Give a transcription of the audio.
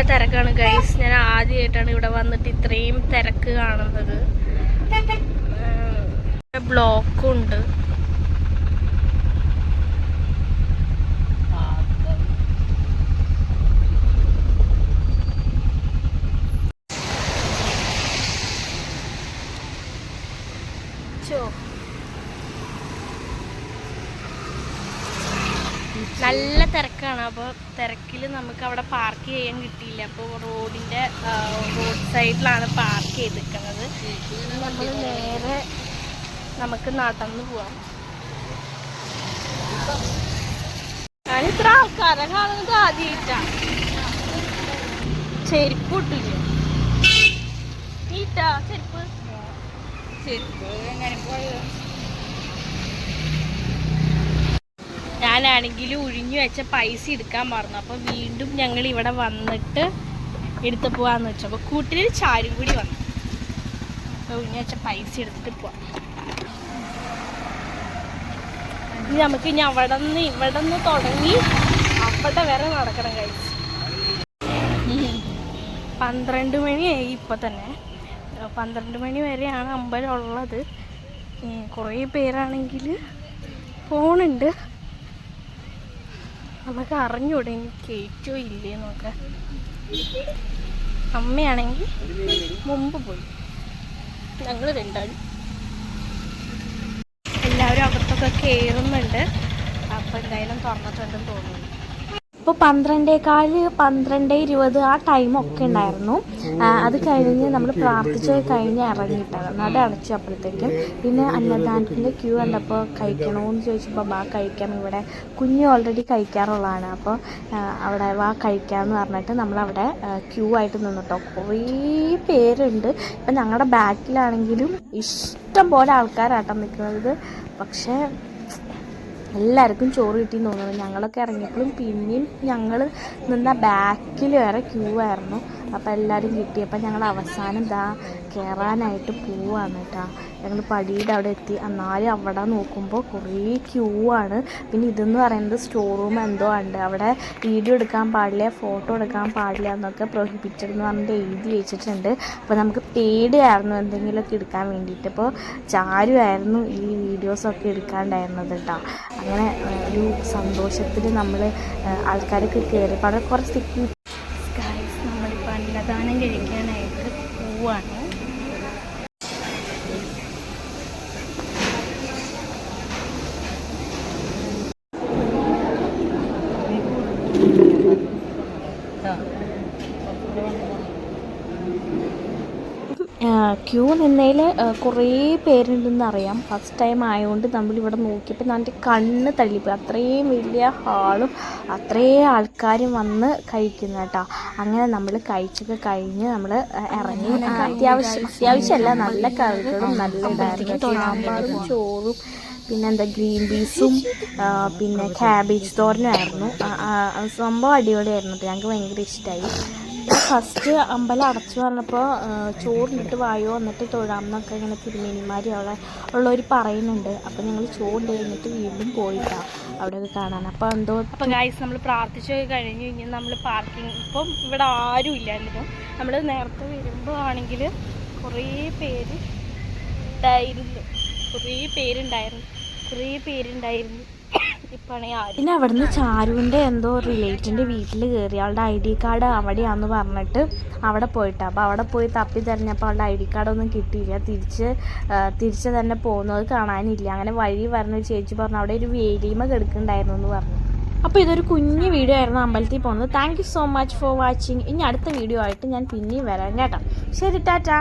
നല്ല തിരക്കാണ് ഗൈസ് ഞാൻ ആദ്യമായിട്ടാണ് ഇവിടെ വന്നിട്ട് ഇത്രയും തിരക്ക് കാണുന്നത്. ബ്ലോക്കും ഉണ്ട് Sure. നല്ല തിരക്കാണ്. അപ്പോൾ തിരക്കിൽ നമുക്ക് അവിടെ പാർക്ക് ചെയ്യാൻ കിട്ടിയില്ല. അപ്പോൾ റോഡിന്റെ റോഡ് സൈഡിലാണ് പാർക്ക് ചെയ്തിരിക്കുന്നത്. നമ്മൾ നേരെ നമുക്ക് നടന്നു പോവാം. ഞാനിത്ര ആൾക്കാരെ കാണുന്നത് ആദ്യമായിട്ടാണ് ചെരുപ്പ് ഇട്ടില്ല? നീറ്റാ ചെരുപ്പ്? ഞാനാണെങ്കിൽ ഉഴിഞ്ഞു വെച്ച പൈസ എടുക്കാൻ പറഞ്ഞു അപ്പോൾ വീണ്ടും ഞങ്ങൾ ഇവിടെ വന്നിട്ട് എടുത്ത് പോവാന്ന് വെച്ചു. അപ്പോൾ കൂട്ടിൽ ചാരും കൂടി വന്നു. അപ്പോൾ ഉഴിഞ്ഞു വെച്ച പൈസ എടുത്തിട്ട് പോവാം. ഇനി നമുക്ക് ഇനി അവിടെ നിന്ന് ഇവിടെ നിന്ന് തുടങ്ങി അവിടെ വരെ നടക്കണം കഴിച്ച് പന്ത്രണ്ട് മണിയായി ഇപ്പം തന്നെ. പന്ത്രണ്ട് മണി വരെയാണ് അമ്പലം ഉള്ളത്. കുറേ പേരാണെങ്കിൽ പോണുണ്ട്. നമുക്ക് അറിഞ്ഞൂടെ ഇനി കേറ്റോ ഇല്ലേ നോക്ക അമ്മയാണെങ്കിൽ മുമ്പ് പോയി. ഞങ്ങൾ രണ്ടാളും. എല്ലാവരും അകത്തൊക്കെ കയറുന്നുണ്ട് അപ്പം എന്തായാലും തുറന്നിട്ടുണ്ടെന്ന് തോന്നുന്നു. ഇപ്പോൾ പന്ത്രണ്ടേകാൽ പന്ത്രണ്ട് ഇരുപത് ആ ടൈമൊക്കെ ഉണ്ടായിരുന്നു. അത് കഴിഞ്ഞ് നമ്മൾ പ്രാർത്ഥിച്ച് കഴിഞ്ഞ് ഇറങ്ങിയിട്ടാണ്. നട അടച്ചപ്പോഴത്തേക്കും പിന്നെ അന്നദാനത്തിന്റെ ക്യൂ കണ്ടപ്പോൾ കഴിക്കണമെന്ന് ചോദിച്ചപ്പോൾ ബാ കഴിക്കാം. ഇവിടെ കുഞ്ഞ് ഓൾറെഡി കഴിക്കാറുള്ളതാണ്. അപ്പോൾ അവിടെ വാ കഴിക്കാമെന്ന് പറഞ്ഞിട്ട് നമ്മൾ അവിടെ ക്യൂ ആയിട്ട് നിന്നിട്ടോ. കുറേ പേരുണ്ട്. ഇപ്പം ഞങ്ങളുടെ ബാക്കിലാണെങ്കിലും ഇഷ്ടം പോലെ ആൾക്കാരാട്ടം നിൽക്കുന്നത് പക്ഷേ എല്ലാവർക്കും ചോറ് കിട്ടിയെന്ന് തോന്നുന്നു. ഞങ്ങളൊക്കെ ഇറങ്ങിയപ്പോഴും പിന്നെയും ഞങ്ങൾ നിന്ന ബാക്കിൽ വരെ ക്യൂ ആയിരുന്നു. അപ്പോൾ എല്ലാവരും കിട്ടി. അപ്പോൾ ഞങ്ങൾ അവസാനം ഇതാ കയറാനായിട്ട് പോവാണ് കേട്ടോ. ഞങ്ങൾ പടിയുടെ അവിടെ എത്തി. എന്നാലും അവിടെ നോക്കുമ്പോൾ കുറേ ക്യൂ ആണ്. പിന്നെ ഇതെന്ന് പറയുന്നത് സ്റ്റോർ റൂം എന്തോ ഉണ്ട്. അവിടെ വീഡിയോ എടുക്കാൻ പാടില്ല ഫോട്ടോ എടുക്കാൻ പാടില്ല എന്നൊക്കെ പ്രൊഹിബിറ്റഡ് എന്ന് പറഞ്ഞിട്ട് എഴുതി വെച്ചിട്ടുണ്ട്. അപ്പോൾ നമുക്ക് പേടിയായിരുന്നു എന്തെങ്കിലുമൊക്കെ എടുക്കാൻ വേണ്ടിയിട്ട്. അപ്പോൾ ചാരുമായിരുന്നു ഈ വീഡിയോസൊക്കെ എടുക്കാണ്ടായിരുന്നത് കേട്ടോ. അങ്ങനെ ഒരു സന്തോഷത്തിൽ നമ്മൾ ആൾക്കാരൊക്കെ കയറിയപ്പോൾ അവിടെ കുറച്ച് സെക്യൂരിറ്റി നമ്മളിപ്പോൾ അന്നദാനം കഴിക്കാനായിട്ട് പോവാണ്. ക്യൂ നിന്നതിൽ കുറേ പേരുണ്ടെന്ന് അറിയാം. ഫസ്റ്റ് ടൈം ആയതുകൊണ്ട് നമ്മളിവിടെ നോക്കിയപ്പോൾ എന്റെ കണ്ണ് തള്ളിപ്പോയി. അത്രയും വലിയ ഹാളും അത്രയും ആൾക്കാരും വന്ന് കഴിക്കുന്നു കേട്ടോ. അങ്ങനെ നമ്മൾ കഴിച്ചൊക്കെ കഴിഞ്ഞ് നമ്മൾ ഇറങ്ങി. അത്യാവശ്യം അത്യാവശ്യമല്ല നല്ല കറികളും നല്ല ഇതായിരുന്നു. സാമ്പാറും ചോറും പിന്നെ എന്താ ഗ്രീൻ പീസും പിന്നെ ക്യാബേജ് തോരനുമായിരുന്നു ആ, ആ, സംഭവം അടിപൊളിയായിരുന്നു. ഞങ്ങൾക്ക് ഭയങ്കര ഇഷ്ടമായി ഫസ്റ്റ് അമ്പലം അടച്ചു പറഞ്ഞപ്പോൾ ചോറിട്ട് വായോ എന്നിട്ട് തൊഴാമെന്നൊക്കെ ഇങ്ങനെ തിരുമേനിമാർ അവിടെ ഉള്ളവർ പറയുന്നുണ്ട്. അപ്പോൾ ഞങ്ങൾ ചോറുണ്ട് കഴിഞ്ഞിട്ട് വീണ്ടും പോയിട്ടാണ് അവിടെ കാണാൻ. അപ്പോൾ എന്തോ അപ്പോൾ ഗായ്സ് നമ്മൾ പ്രാർത്ഥിച്ചു കഴിഞ്ഞു കഴിഞ്ഞാൽ നമ്മൾ പാർക്കിംഗ് ഇപ്പം ഇവിടെ ആരും ഇല്ലായിരുന്നു. നമ്മൾ നേരത്തെ വരുമ്പോൾ ആണെങ്കിൽ കുറേ പേര് ഉണ്ടായിരുന്നു. കുറേ പേരുണ്ടായിരുന്നു കുറേ പേരുണ്ടായിരുന്നു പിന്നെ അവിടുന്ന് ചാരുവിന്റെ എന്തോ റിലേറ്റീവിന്റെ വീട്ടിൽ കയറി അവളുടെ ഐ ഡി കാർഡ് അവിടെയാന്ന് പറഞ്ഞിട്ട് അവിടെ പോയിട്ട്. അപ്പോൾ അവിടെ പോയി തപ്പി തിരഞ്ഞപ്പോൾ അവളുടെ ഐ ഡി കാർഡൊന്നും കിട്ടിയില്ല. തിരിച്ച് തിരിച്ച് തന്നെ പോകുന്നത് കാണാനില്ല. അങ്ങനെ വഴി പറഞ്ഞ ചേച്ചി പറഞ്ഞു അവിടെ ഒരു വേലിമ കിടക്കുന്നുണ്ടായിരുന്നു എന്ന് പറഞ്ഞു. അപ്പോൾ ഇതൊരു കുഞ്ഞു വീഡിയോ ആയിരുന്നു അമ്പലത്തിൽ പോകുന്നത്. Thank you so much for watching ഇനി അടുത്ത വീഡിയോ ആയിട്ട് ഞാൻ പിന്നെയും വരാം കേട്ടോ. ശരി ടാറ്റാ.